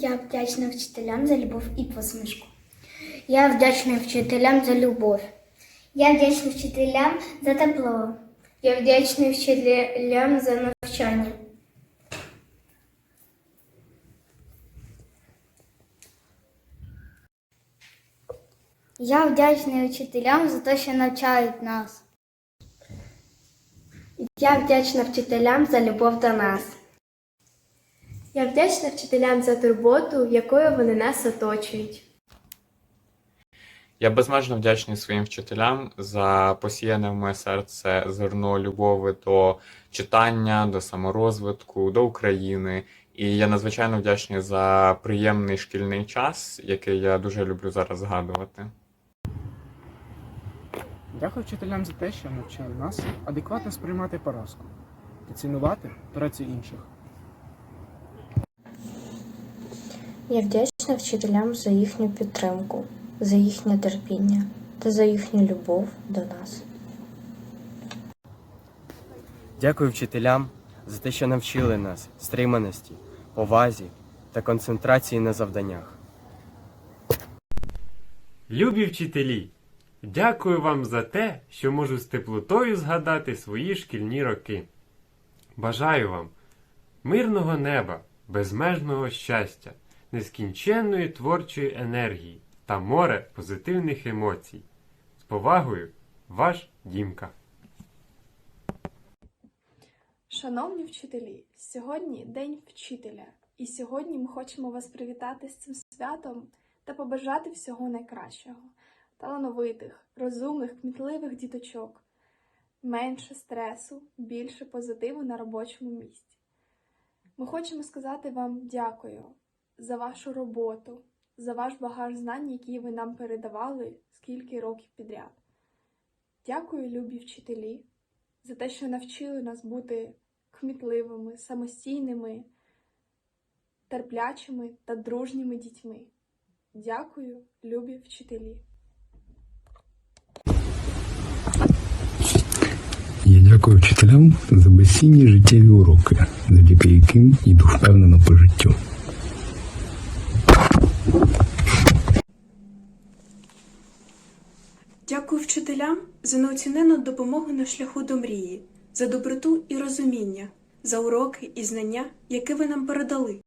Я вдячна вчителям за любов і посмішку. Я вдячний вчителям за любов. Я вдячна вчителям за тепло. Я вдячний вчителям за навчання. Я вдячний вчителям за те, що навчають нас. Я вдячна вчителям за любов до нас. Я вдячна вчителям за турботу, якою вони нас оточують. Я безмежно вдячний своїм вчителям за посіяне в моє серце зерно любові до читання, до саморозвитку, до України. І я надзвичайно вдячний за приємний шкільний час, який я дуже люблю зараз згадувати. Дякую вчителям за те, що навчили нас адекватно сприймати поразку та цінувати працю інших. Я вдячна вчителям за їхню підтримку, за їхнє терпіння та за їхню любов до нас. Дякую вчителям за те, що навчили нас стриманості, повазі та концентрації на завданнях. Любі вчителі, дякую вам за те, що можу з теплотою згадати свої шкільні роки. Бажаю вам мирного неба, безмежного щастя, нескінченної творчої енергії та море позитивних емоцій. З повагою, ваш Дімка. Шановні вчителі, сьогодні День вчителя, і сьогодні ми хочемо вас привітати з цим святом та побажати всього найкращого, талановитих, розумних, кмітливих діточок, менше стресу, більше позитиву на робочому місці. Ми хочемо сказати вам дякую за вашу роботу, за ваш багаж знань, які ви нам передавали скільки років підряд. Дякую, любі вчителі, за те, що навчили нас бути кмітливими, самостійними, терплячими та дружніми дітьми. Дякую, любі вчителі. Я дякую вчителям за безцінні життєві уроки, завдяки яким йду впевнено по життю. Дякую вчителям за неоцінену допомогу на шляху до мрії, за доброту і розуміння, за уроки і знання, які ви нам передали.